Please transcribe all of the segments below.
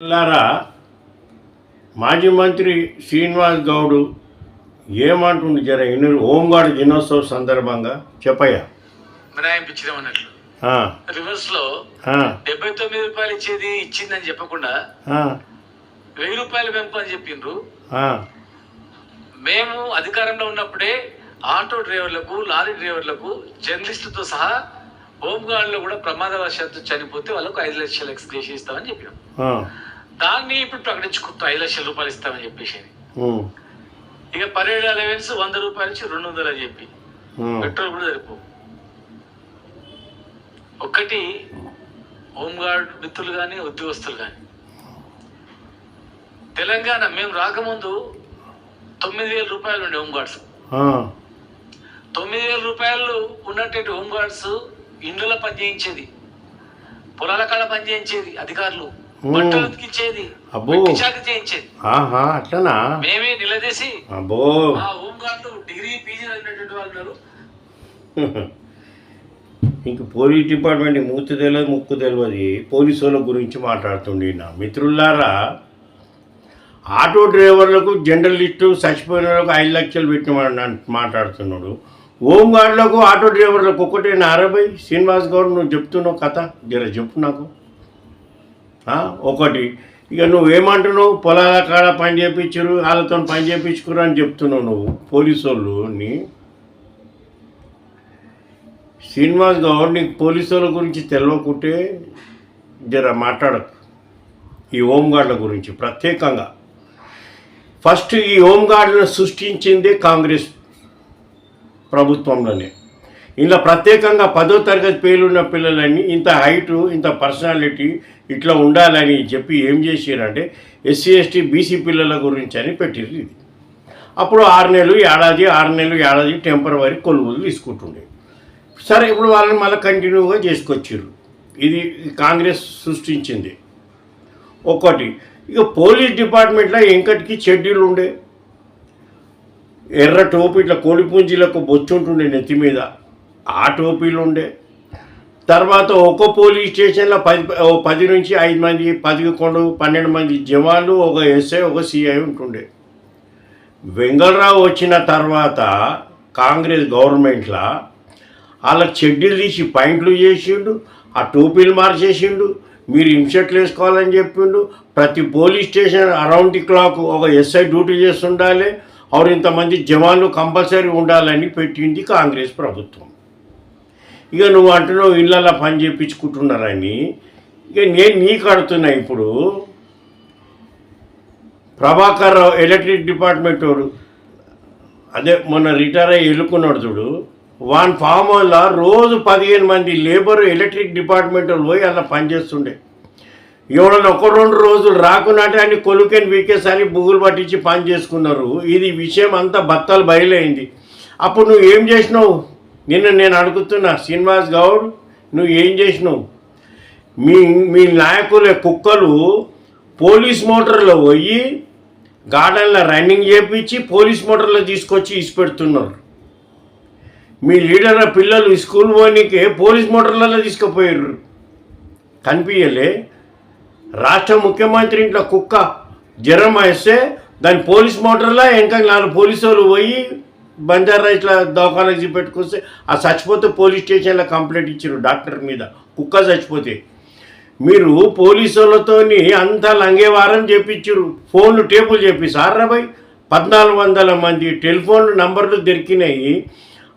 లారా మాజీ మంత్రి శ్రీనివాస్ గౌడ్ ఏమంటుంది జర ఇన్నర్ హోంగార్డ్ దినోత్సవ సందర్భంగా చెప్పయ్యా? మినాయింపించడం అన్నట్లు. రివర్స్లో డెబ్బై తొమ్మిది రూపాయలు ఇచ్చేది ఇచ్చిందని చెప్పకుండా వెయ్యి రూపాయలు పెంపు అని చెప్పిండ్రు. మేము అధికారంలో ఉన్నప్పుడే ఆటో డ్రైవర్లకు లారీ డ్రైవర్లకు జర్నలిస్టులతో సహా హోంగార్డులో కూడా ప్రమాదవశాత్తు చనిపోతే వాళ్ళకు ఐదు లక్షలు ఎక్స్గ్రేషన్ ఇస్తామని చెప్పినాం. ఆ, దాన్ని ఇప్పుడు ప్రకటించుకుంటాం ఐదు లక్షల రూపాయలు ఇస్తామని చెప్పేసి ఇక పరేడ్ అలవెన్స్ వంద రూపాయలు నుంచి రెండు వందలు అని చెప్పి. పెట్రోల్ కూడా సరిపో ఒకటి హోంగార్డ్ మిత్రులు కానీ ఉద్యోగస్తులు కానీ తెలంగాణ మేము రాకముందు తొమ్మిది వేల రూపాయలు ఉండే హోంగార్డ్స్. తొమ్మిది వేల రూపాయలు ఉన్నటువంటి హోంగార్డ్స్ ఇండ్లలో పనిచేయించేది పొలాల కాడ పనిచేయించేది అధికారులు. బట్టలు ఉతికించేది అబ్బో. వెట్టి చాకరీ చేయించేది. ఆహా అట్లనా? మేమే నిలదీసి అబ్బో. ఆ డిగ్రీ పీజీ చదివినటువంటి వాళ్ళు ఉన్నారు. ఇంక పోలీస్ డిపార్ట్మెంట్ మూతి తెలియదు ముక్కు తెలియదు పోలీసు వాళ్ళ గురించి మాట్లాడుతుండే నా మిత్రులారా ఆటో డ్రైవర్లకు జర్నలిస్టు చచ్చిపోయిన వాళ్ళకు ఐదు లక్షలు పెట్టిన మాట్లాడుతున్నాడు. హోమ్ గార్డులకు ఆటో డ్రైవర్లకు ఒకటే అరవై. శ్రీనివాస్ గౌడ్ నువ్వు చెప్తున్నావు కథ? జర చెప్పు నాకు. ఒకటి. ఇక నువ్వు ఏమంటున్నావు? పొలాల కాడ పని చేయించరు వాళ్ళతో పని చేయించుకురు అని చెప్తున్నావు నువ్వు పోలీసు వాళ్ళుని శ్రీనివాస్ గౌడ్ నీకు పోలీసు వాళ్ళ గురించి తెలియకుంటే జర మాట్లాడకు. ఈ హోంగార్డుల గురించి ప్రత్యేకంగా. ఫస్ట్ ఈ హోంగార్డులను సృష్టించిందే కాంగ్రెస్ ప్రభుత్వంలోనే. ఇలా ప్రత్యేకంగా పదో తరగతి పేలున్న పిల్లలని ఇంత హైటు ఇంత పర్సనాలిటీ ఇట్లా ఉండాలని చెప్పి ఏం చేసారంటే ఎస్సీ ఎస్టీ బీసీ పిల్లల గురించి అని పెట్టారు ఇది. అప్పుడు ఆరు నెలలు ఏడాది ఆరు నెలలు ఏడాది టెంపరవరీ కొలువులు తీసుకుంటుండే. సరే ఇప్పుడు వాళ్ళని మళ్ళీ కంటిన్యూగా చేసుకొచ్చారు ఇది కాంగ్రెస్ సృష్టించింది. ఒకటి ఇక పోలీస్ డిపార్ట్మెంట్లో ఇంకటికి షెడ్యూల్ ఉండే. ఎర్ర టోపీ ఇట్లా కోడిపుంజీలకు బొచ్చుంటుండే నెత్తి మీద. ఆ టోపీలు ఉండే తర్వాత ఒక పోలీస్ స్టేషన్లో పది పది నుంచి ఐదు మంది పదకొండు పన్నెండు మంది జవాన్లు ఒక ఎస్ఐ ఒక సిఐ ఉంటుండే. వెంగళరావు వచ్చిన తర్వాత కాంగ్రెస్ గవర్నమెంట్లో వాళ్ళకి షెడ్యూల్ తీసి పాయింట్లు చేసిండు ఆ టోపీలు మార్చేసిండు మీరు ఇన్షర్ట్లు వేసుకోవాలని చెప్పిండు ప్రతి police station around the clock ఒక ఎస్ఐ డ్యూటీ చేస్తుండాలి ఆరు ఇంతమంది జవాన్లు కంపల్సరీ ఉండాలని పెట్టింది కాంగ్రెస్ ప్రభుత్వం ఇక నువ్వు అంటున్నావు ఇళ్ళల్లో పని చేయించుకుంటున్నారని ఇక నేను నీ కడుతున్నా ఇప్పుడు ప్రభాకర్ రావు ఎలక్ట్రిక్ డిపార్ట్మెంట్ వాడు అదే మొన్న రిటైర్ అయ్యి వెళ్ళుకున్నాడు చూడు వాన్ ఫామ్ వల్ల రోజు పదిహేను మంది లేబర్ ఎలక్ట్రిక్ డిపార్ట్మెంట్ వాళ్ళు పోయి అలా పనిచేస్తుండే ఎవడన్నా ఒక రెండు రోజులు రాకున్నట్టే అని కొలుకెన్ వీకేసారి బుగులు పట్టించి పని చేసుకున్నారు. ఇది విషయం అంతా బత్తాలు బయలైంది. అప్పుడు నువ్వు ఏం చేసినావు? నిన్న నేను అడుగుతున్నా శ్రీనివాస్ గౌడ్ నువ్వు ఏం చేసినావు? మీ మీ నాయకుల కుక్కలు పోలీస్ మోటార్లో పోయి గార్డెన్లో రన్నింగ్ చేపించి పోలీస్ మోటార్లో తీసుకొచ్చి ఇసిపెడుతున్నారు మీ లీడర్ పిల్లలు స్కూల్ పోనీకే పోలీస్ మోటార్లలో తీసుకుపోయారు కనిపించలే రాష్ట్ర ముఖ్యమంత్రి ఇంట్లో కుక్క జ్వరం వేస్తే దాని పోలీస్ మోటార్లో ఇంకా నాలుగు పోలీసు వాళ్ళు పోయి బంజారా ఇట్లా దవాఖానకి పెట్టుకొస్తే ఆ చచ్చిపోతే పోలీస్ స్టేషన్లో కంప్లైంట్ ఇచ్చారు డాక్టర్ మీద. కుక్క చచ్చిపోతే. మీరు పోలీసు వాళ్ళతోని అంతా లంగేవారం చేపించారు. ఫోన్లు టేపులు చెప్పి సార్రాబాయ్ పద్నాలుగు వందల మంది టెలిఫోన్ నంబర్లు దొరికినాయి.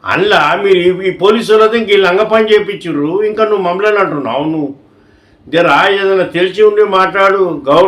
అందులో మీరు ఈ- పోలీసు వాళ్ళతో ఇంక ఈ లంగ పని చేయించారు ఇంకా నువ్వు మమ్మల్ని అంటున్నావు అవును. జరా ఏదైనా తెలిసి ఉండి మాట్లాడు గౌ